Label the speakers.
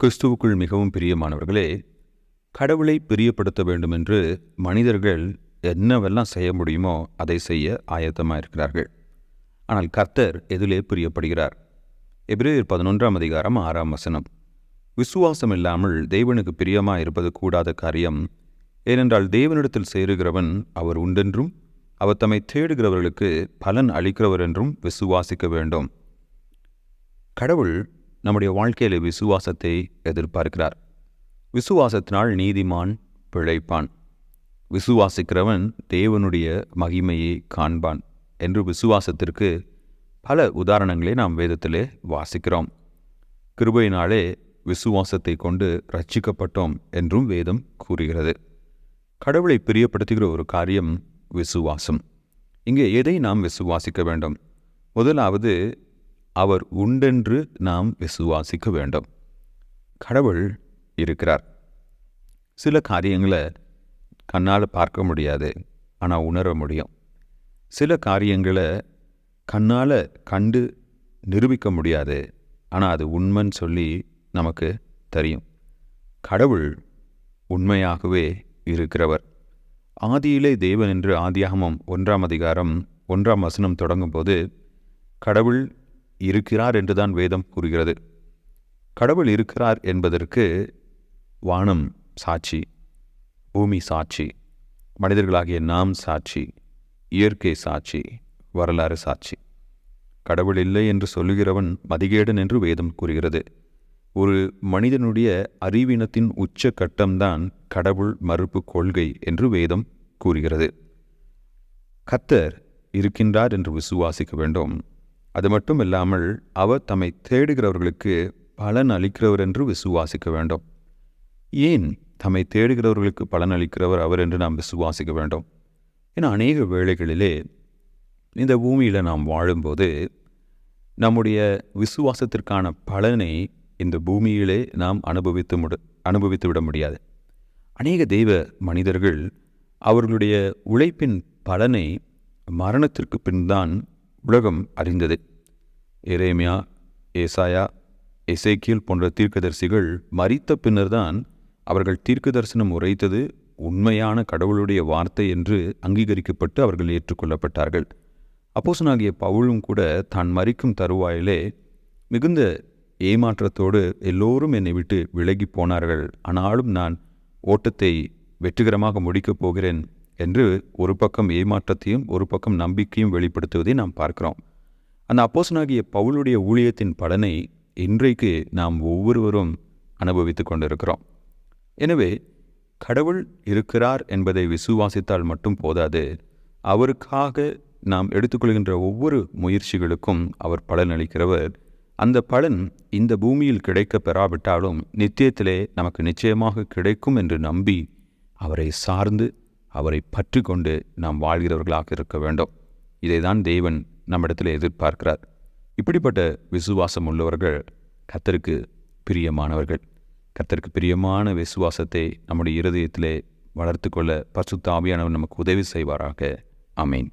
Speaker 1: கிறிஸ்துவுக்குள் மிகவும் பிரியமானவர்களே கடவுளை பிரியப்படுத்த வேண்டும் என்று மனிதர்கள் என்னவெல்லாம் செய்ய முடியுமோ அதை செய்ய ஆயத்தமாக இருக்கிறார்கள். ஆனால் கர்த்தர் எதிலே பிரியப்படுகிறார். எப்ரேயர் பதினொன்றாம் அதிகாரம் ஆறாம் வசனம். விசுவாசம் இல்லாமல் தேவனுக்கு பிரியமாக இருப்பது கூடாத காரியம் ஏனென்றால் தேவனிடத்தில் சேருகிறவன் அவர் உண்டென்றும் அவர் தம்மை தேடுகிறவர்களுக்கு பலன் அளிக்கிறவர் என்றும் விசுவாசிக்க வேண்டும். கடவுள் நம்முடைய வாழ்க்கையில விசுவாசத்தை எதிர்பார்க்கிறார். விசுவாசத்தினால் நீதிமான் பிழைப்பான். விசுவாசிக்கிறவன் தேவனுடைய மகிமையை காண்பான் என்று விசுவாசத்திற்கு பல உதாரணங்களை நாம் வேதத்திலே வாசிக்கிறோம். கிருபையினாலே விசுவாசத்தை கொண்டு ரட்சிக்கப்பட்டோம் என்றும் வேதம் கூறுகிறது. கடவுளை பிரியப்படுத்துகிற ஒரு காரியம் விசுவாசம். இங்கே எதை நாம் விசுவாசிக்க வேண்டும்? முதலாவது அவர் உண்டென்று நாம் விசுவாசிக்க வேண்டும். கடவுள் இருக்கிறார். சில காரியங்களை கண்ணால் பார்க்க முடியாது ஆனால் உணர முடியும். சில காரியங்களை கண்ணால் கண்டு நிரூபிக்க முடியாது ஆனால் அது உண்மைன்னு சொல்லி நமக்கு தெரியும். கடவுள் உண்மையாகவே இருக்கிறவர். ஆதியிலே தேவன் என்று ஆதியாகமம் ஒன்றாம் அதிகாரம் ஒன்றாம் வசனம் தொடங்கும்போது கடவுள் இருக்கிறார் என்றுதான் வேதம் கூறுகிறது. கடவுள் இருக்கிறார் என்பதற்கு வானம் சாட்சி பூமி சாட்சி மனிதர்களாகிய நாம் சாட்சி இயற்கை சாட்சி வரலாறு சாட்சி. கடவுள் இல்லை என்று சொல்லுகிறவன் மதிகேடன் என்று வேதம் கூறுகிறது. ஒரு மனிதனுடைய அறிவினத்தின் உச்ச கட்டம்தான் கடவுள் மறுப்பு கொள்கை என்று வேதம் கூறுகிறது. கத்தர் இருக்கின்றார் என்று விசுவாசிக்க வேண்டும். அது மட்டும் இல்லாமல் அவர் தம்மை தேடுகிறவர்களுக்கு பலன் அளிக்கிறவர் என்று விசுவாசிக்க வேண்டும். ஏன் தம்மை தேடுகிறவர்களுக்கு பலன் அளிக்கிறவர் அவர் என்று நாம் விசுவாசிக்க வேண்டும்? ஏன்னா அநேக வேளைகளிலே இந்த பூமியில் நாம் வாழும்போது நம்முடைய விசுவாசத்திற்கான பலனை இந்த பூமியிலே நாம் அனுபவித்து முடி அனுபவித்து விட முடியாது. அநேக தெய்வ மனிதர்கள் அவர்களுடைய உழைப்பின் பலனை மரணத்திற்கு பின்தான் உலகம் அறிந்தது. எரேமியா ஏசாயா எசேக்கியல் போன்ற தீர்க்கதரிசிகள் மறித்த பின்னர்தான் அவர்கள் தீர்க்க தரிசனம் உரைத்தது உண்மையான கடவுளுடைய வார்த்தை என்று அங்கீகரிக்கப்பட்டு அவர்கள் ஏற்றுக்கொள்ளப்பட்டார்கள். அப்போசனாகிய பவுலும் கூட தான் மறிக்கும் தருவாயிலே மிகுந்த ஏமாற்றத்தோடு எல்லோரும் என்னை விட்டு விலகி போனார்கள். ஆனாலும் நான் ஓட்டத்தை வெற்றிகரமாக முடிக்கப் போகிறேன் என்று ஒரு பக்கம் ஏமாற்றத்தையும் ஒரு பக்கம் நம்பிக்கையும் வெளிப்படுத்துவதை நாம் பார்க்கிறோம். அந்த அப்போசனாகிய பவுலுடைய ஊழியத்தின் பலனை இன்றைக்கு நாம் ஒவ்வொருவரும் அனுபவித்து கொண்டிருக்கிறோம். எனவே கடவுள் இருக்கிறார் என்பதை விசுவாசித்தால் மட்டும் போதாது அவருக்காக நாம் எடுத்துக்கொள்கின்ற ஒவ்வொரு முயற்சிகளுக்கும் அவர் பலன் அளிக்கிறவர். அந்த பலன் இந்த பூமியில் கிடைக்க பெறாவிட்டாலும் நித்தியத்திலே நமக்கு நிச்சயமாக கிடைக்கும் என்று நம்பி அவரை சார்ந்து அவரை பற்றி கொண்டு நாம் வாழ்கிறவர்களாக இருக்க வேண்டும். இதைதான் தேவன் நம்மிடத்தில் எதிர்பார்க்கிறார். இப்படிப்பட்ட விசுவாசம் உள்ளவர்கள் கத்தருக்கு பிரியமானவர்கள். கத்தருக்கு பிரியமான விசுவாசத்தை நம்முடைய இருதயத்திலே வளர்த்து கொள்ள பசுத்தாவியானவர் நமக்கு உதவி செய்வாராக. அமேன்